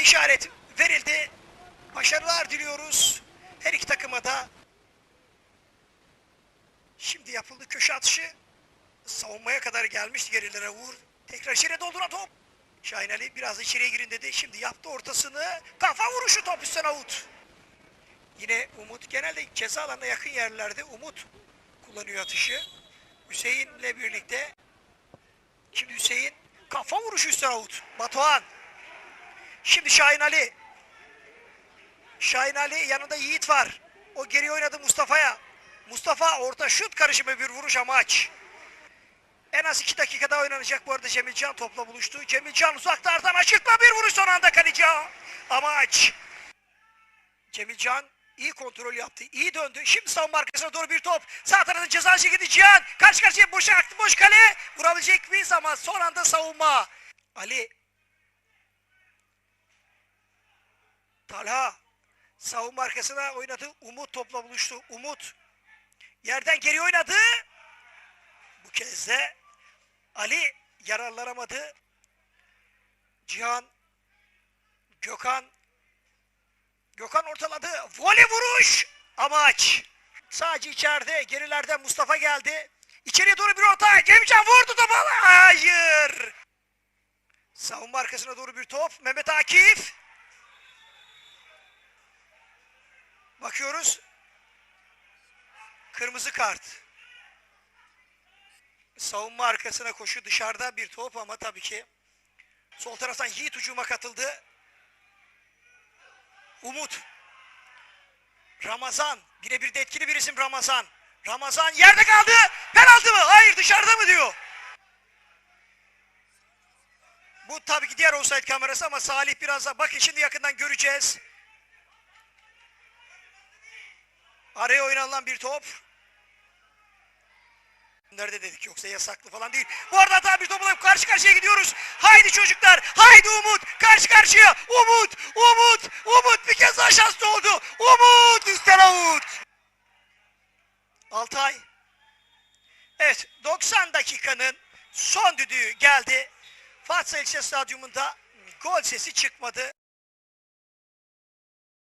İşaret verildi. Başarılar diliyoruz. Her iki takıma da. Şimdi yapıldı köşe atışı. Savunmaya kadar gelmişti gerilere vur. Tekrar içeri dolduran top. Şahin Ali biraz içeriye girin dedi. Şimdi yaptı ortasını. Kafa vuruşu top üstten avut. Yine Umut genelde ceza alanına yakın yerlerde Umut kullanıyor atışı. Hüseyin'le birlikte Şimdi Hüseyin kafa vuruşu üstten avut. Batuhan. Şimdi Şahin Ali. Şahin Ali yanında Yiğit var. O geri oynadı Mustafa'ya. Mustafa orta şut karışımı bir vuruş amaç. En az iki dakika daha oynanacak bu arada Cemilcan topla buluştu. Cemilcan uzaklardan açıkla bir vuruş son anda kaleci amaç. Cemilcan iyi kontrol yaptı. iyi döndü. Şimdi savunma arkasına doğru bir top. Sağ tarafta ceza çekildi Cihan. Karşı karşıya boşa aktı boş kale. Vurabilecek miyiz ama son anda savunma. Ali. Talha. Savunma arkasına oynadı. Umut topla buluştu. Umut. Yerden geri oynadı. Bu kez de Ali yararlanamadı. Cihan. Gökhan. Gökhan ortaladı. Voley vuruş. Amaç. Sadece içeride. Gerilerden Mustafa geldi. İçeriye doğru bir orta. Cemcan vurdu topu. Hayır. Savunma arkasına doğru bir top. Mehmet Akif. Bakıyoruz. Kırmızı kart. Savunma arkasına koşu dışarıda bir top ama tabii ki sol taraftan Yiğit ucuma katıldı. Umut. Ramazan. Birebir de etkili bir isim Ramazan. Ramazan yerde kaldı. Penaltı mı? Hayır dışarıda mı diyor. Bu tabii ki diğer offside kamerası ama Salih biraz da bakın şimdi yakından göreceğiz. Araya oynanılan bir top. Nerede dedik yoksa yasaklı falan değil. Bu arada daha bir topla karşı karşıya gidiyoruz. Haydi çocuklar. Haydi Umut. Karşı karşıya. Umut. Umut. Umut bir kez daha şanslı oldu. Umut üstten avut. Altay. Evet 90 dakikanın son düdüğü geldi. Fatih Ilçe Stadyumunda gol sesi çıkmadı.